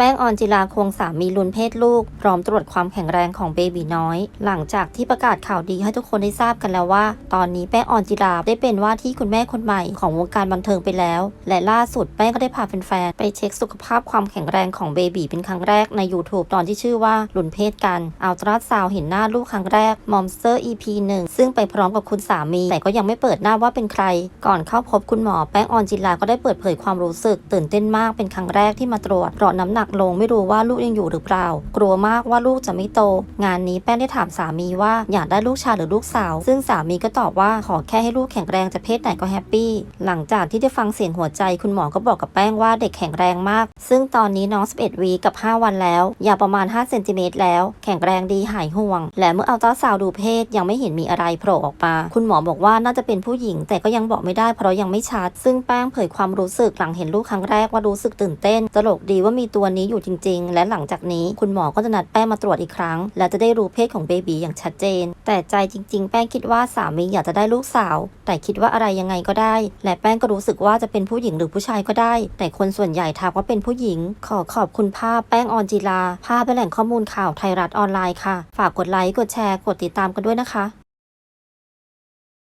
แป้งออนจิลาคงสามีลุ้นเพศลูก พร้อมตรวจความแข็งแรงของเบบีน้อย หลังจากที่ประกาศข่าวดีให้ทุกคนได้ทราบกันแล้วว่า ตอนนี้แป้งออนจิลาได้เป็นว่าที่คุณแม่คนใหม่ของวงการบันเทิงไปแล้ว และล่าสุดแป้งก็ได้พาแฟนๆไปเช็คสุขภาพความแข็งแรงของเบบีเป็นครั้งแรกใน YouTube ตอนที่ชื่อว่าลุ้นเพศกันอัลตราซาวเห็นหน้าลูกครั้งแรกมอมเซอร์ EP 1ซึ่งไปพร้อมกับคุณสามี แต่ก็ยังไม่เปิดหน้าว่าเป็นใคร ก่อนเข้าพบคุณหมอแป้งออนจิลาก็ได้เปิดเผยความรู้สึก ตื่นเต้นมากเป็นครั้งแรกที่มาตรวจเพราะน้ำหนักลงไม่รู้ว่าลูกยังอยู่หรือเปล่า กลัวมากว่าลูกจะไม่โต งานนี้แป้งได้ถามสามีว่าอยากได้ลูกชายหรือลูกสาว ซึ่งสามีก็ตอบว่าขอแค่ให้ลูกแข็งแรงจะเพศไหนก็แฮปปี้หลังจากที่ได้ฟังเสียงหัวใจคุณหมอก็บอกกับแป้งว่าเด็กแข็งแรงมาก ซึ่งตอนนี้น้อง 11 วีกับ 5 วันแล้ว ยาวประมาณ5เซนติเมตรแล้วแข็งแรงดีหายห่วง และเมื่อเอาต้าซาวด์ดูเพศยังไม่เห็นมีอะไรโผล่ออกมา คุณหมอบอกว่าน่าจะเป็นผู้หญิง แต่ก็ยังบอกไม่ได้เพราะยังไม่ชัด ซึ่งแป้งเผยความรู้สึกหลังเห็นลูกครั้งแรกว่ารู้สึกตื่นเต้นตลกดีว่ามีตัวนี้อยู่จริง ๆ และหลังจากนี้คุณหมอก็จะนัดแป้งมาตรวจอีกครั้ง และจะได้รู้เพศของเบบีอย่างชัดเจน แต่ใจจริง ๆ แป้งคิดว่าสามีอยากจะได้ลูกสาว แต่คิดว่าอะไรยังไงก็ได้ และแป้งก็รู้สึกว่าจะเป็นผู้หญิงหรือผู้ชายก็ได้ แต่คนส่วนใหญ่ทักว่าเป็นผู้หญิง ขอขอบคุณภาพแป้งออนจีลาภาพเป็นแหล่งข้อมูลข่าวไทยรัฐออนไลน์ค่ะ ฝากกดไลค์กดแชร์กดติดตามกันด้วยนะคะ